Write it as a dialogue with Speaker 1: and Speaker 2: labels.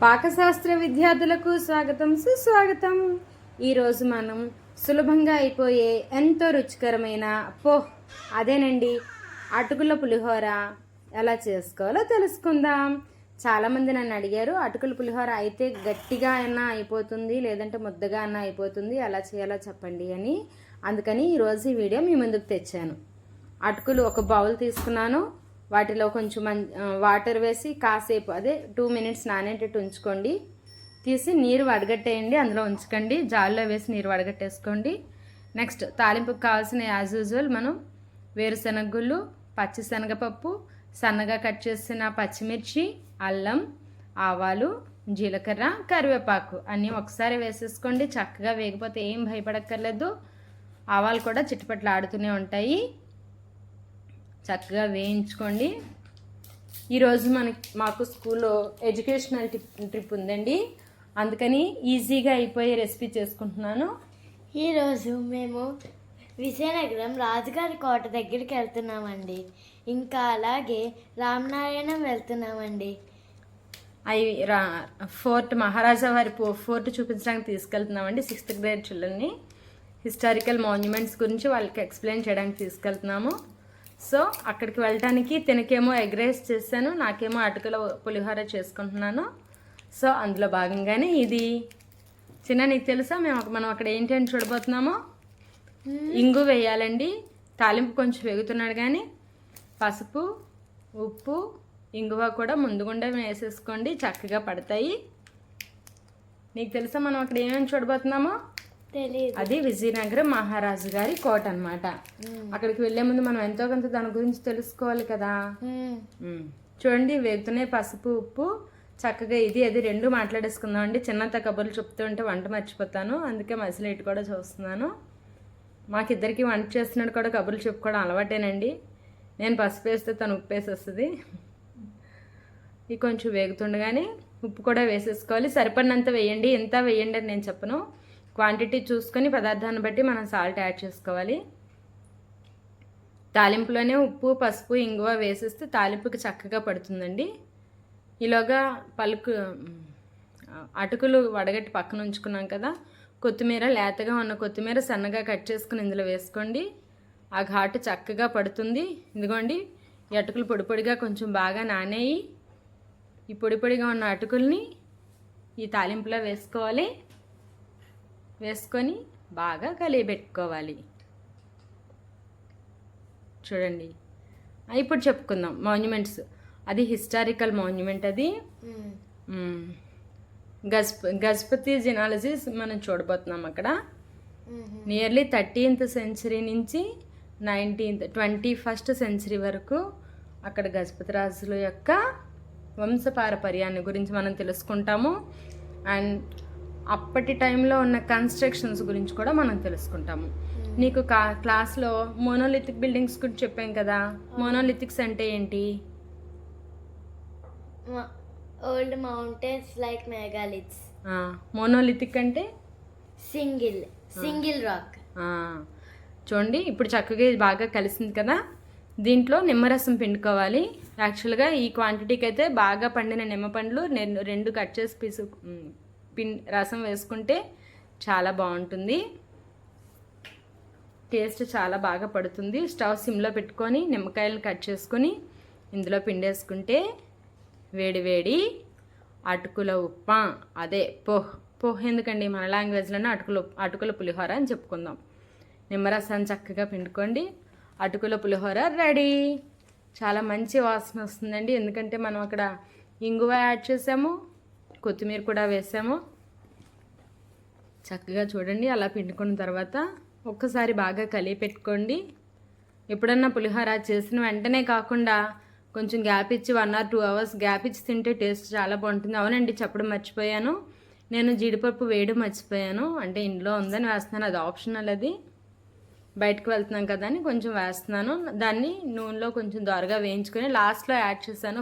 Speaker 1: పాకశాస్త్ర విద్యార్థులకు స్వాగతం సుస్వాగతం. ఈరోజు మనం సులభంగా అయిపోయే ఎంతో రుచికరమైన పోహ్ అదేనండి అటుకుల పులిహోర. ఎలా చేసుకోవాలో తెలుసుకుందాం. చాలామంది నన్ను అడిగారు అటుకుల పులిహోర అయితే గట్టిగా అయినా అయిపోతుంది లేదంటే ముద్దగా అయినా అయిపోతుంది ఎలా చేయాలో చెప్పండి అని. అందుకని ఈరోజు ఈ వీడియో మీ ముందుకు తెచ్చాను. అటుకులు ఒక బౌల్ తీసుకున్నాను వాటిలో కొంచెం మం వాటర్ వేసి కాసేపు అదే టూ మినిట్స్ నానేటట్టు ఉంచుకోండి. తీసి నీరు వడగట్టేయండి అందులో ఉంచకండి. జాల్లో వేసి నీరు వడగట్టేసుకోండి. నెక్స్ట్ తాలింపుకి కావాల్సిన యాజ్ యూజువల్ మనం వేరుశనగ గుళ్ళు పచ్చిశనగపప్పు సన్నగా కట్ చేసిన పచ్చిమిర్చి అల్లం ఆవాలు జీలకర్ర కరివేపాకు అన్నీ ఒకసారి వేసేసుకోండి. చక్కగా వేగిపోతే ఏం భయపడక్కర్లేదు. ఆవాలు కూడా చిట్టుపట్లు ఆడుతూనే ఉంటాయి. చక్కగా వేయించుకోండి. ఈరోజు మనకి మాకు స్కూల్లో ఎడ్యుకేషనల్ ట్రిప్ ట్రిప్ ఉందండి. అందుకని ఈజీగా అయిపోయే రెసిపీ చేసుకుంటున్నాను.
Speaker 2: ఈరోజు మేము విజయనగరం రాజుగారి కోట దగ్గరికి వెళ్తున్నామండి. ఇంకా అలాగే రామనారాయణం వెళ్తున్నామండి.
Speaker 1: అవి రా ఫోర్ట్ మహారాజా వారి ఫోర్ట్ చూపించడానికి తీసుకెళ్తున్నామండి సిక్స్త్ గ్రేడ్ చిల్డ్రన్ని. హిస్టారికల్ మాన్యుమెంట్స్ గురించి వాళ్ళకి ఎక్స్ప్లెయిన్ చేయడానికి తీసుకెళ్తున్నాము. సో అక్కడికి వెళ్ళటానికి తినకేమో ఎగ్ రైస్ చేశాను నాకేమో అటుకుల పులిహోర చేసుకుంటున్నాను. సో అందులో భాగంగానే ఇది. చిన్న నీకు తెలుసా? మేము మనం అక్కడ ఏంటని చూడబోతున్నామో? ఇంగు వేయాలండి. తాలింపు కొంచెం వేగుతున్నాడు కానీ పసుపు ఉప్పు ఇంగువ కూడా ముందుగుండా వేసేసుకోండి. చక్కగా పడతాయి. నీకు తెలుసా మనం అక్కడ ఏమేమి చూడబోతున్నామో? అది విజయనగరం మహారాజు గారి కోట అన్నమాట. అక్కడికి వెళ్ళే ముందు మనం ఎంతో కొంత దాని గురించి తెలుసుకోవాలి కదా. చూడండి వేగుతున్నాయి పసుపు ఉప్పు చక్కగా ఇది అది రెండు మాట్లాడేసుకుందాం అండి. చిన్నంత కబుర్లు చెప్తుంటే వంట మర్చిపోతాను. అందుకే మసిలి ఇటు కూడా చూస్తున్నాను. మాకిద్దరికి వంట చేస్తున్నాడు కూడా కబుర్లు చెప్పుకోవడం అలవాటేనండి. నేను పసుపు వేస్తే తను ఉప్పు వేసేస్తుంది. ఇది కొంచెం వేగుతుండగానే ఉప్పు కూడా వేసేసుకోవాలి. సరిపడినంత వేయండి. ఎంత వేయండి అని నేను చెప్పను. క్వాంటిటీ చూసుకొని పదార్థాన్ని బట్టి మనం సాల్ట్ యాడ్ చేసుకోవాలి. తాలింపులోనే ఉప్పు పసుపు ఇంగువ వేసేస్తే తాలింపుకి చక్కగా పడుతుందండి. ఈలోగా పలుకు అటుకులు వడగట్టి పక్కన ఉంచుకున్నాం కదా కొత్తిమీర లేతగా ఉన్న కొత్తిమీర సన్నగా కట్ చేసుకుని ఇందులో వేసుకోండి. ఆ ఘాటు చక్కగా పడుతుంది. ఇదిగోండి ఈ అటుకులు పొడి పొడిగా కొంచెం బాగా నానేయి. ఈ పొడి పొడిగా ఉన్న అటుకుల్ని ఈ తాలింపులో వేసుకోవాలి. వేసుకొని బాగా కలియబెట్టుకోవాలి చూడండి. ఇప్పుడు చెప్పుకుందాం. మాన్యుమెంట్స్ అది హిస్టారికల్ మాన్యుమెంట్ అది. గజప గజపతి జినాలజీస్ మనం చూడబోతున్నాం అక్కడ. నియర్లీ థర్టీన్త్ సెంచరీ నుంచి నైన్టీన్త్ ట్వంటీ ఫస్ట్ సెంచరీ వరకు అక్కడ గజపతి రాజుల యొక్క వంశపారపర్యాన్ని గురించి మనం తెలుసుకుంటాము. అండ్ అప్పటి టైంలో ఉన్న కన్స్ట్రక్షన్స్ గురించి కూడా మనం తెలుసుకుంటాము. నీకు కా క్లాస్లో మోనోలిథిక్ బిల్డింగ్స్ గురించి చెప్పాం కదా. మోనోలిథిక్స్ అంటే ఏంటి?
Speaker 2: Old mountains like megaliths.
Speaker 1: Monolithic అంటే?
Speaker 2: Single single rock.
Speaker 1: చూడండి ఇప్పుడు చక్కగా ఇది బాగా కలిసింది కదా. దీంట్లో నిమ్మరసం పిండుకోవాలి. యాక్చువల్గా ఈ క్వాంటిటీకి అయితే బాగా పండిన నిమ్మ పండ్లు రెండు రెండు కట్ చేసి పీసు ఉమ్, పిన్ రసం వేసుకుంటే చాలా బాగుంటుంది. టేస్ట్ చాలా బాగా పడుతుంది. స్టవ్ సిమ్లో పెట్టుకొని నిమ్మకాయలను కట్ చేసుకొని ఇందులో పిండేసుకుంటే వేడి వేడి అటుకుల ఉప్మా. అదే పోహ్ పోహ్ ఎందుకండి మన లాంగ్వేజ్లోనే అటుకుల అటుకుల పులిహోర అని చెప్పుకుందాం. నిమ్మరసాన్ని చక్కగా పిండుకోండి. అటుకుల పులిహోర రెడీ. చాలా మంచి వాసన వస్తుందండి. ఎందుకంటే మనం అక్కడ ఇంగువ యాడ్ చేసాము. కొత్తిమీర కూడా వేసాము. చక్కగా చూడండి అలా పిండుకున్న తర్వాత ఒక్కసారి బాగా కలిపి పెట్టుకోండి. ఎప్పుడన్నా పులిహోర చేసిన వెంటనే కాకుండా కొంచెం గ్యాప్ ఇచ్చి one or two hours gap ఇచ్చి తింటే టేస్ట్ చాలా బాగుంటుంది. అవునండి చెప్పడం మర్చిపోయాను. నేను జీడిపప్పు వేయడం మర్చిపోయాను. అంటే ఇంట్లో ఉందని వేస్తున్నాను అది ఆప్షనల్ అది. బయటకు వెళ్తున్నాం కదా అని కొంచెం వేస్తున్నాను. దాన్ని నూనెలో కొంచెం దొరగా వేయించుకొని లాస్ట్లో యాడ్ చేశాను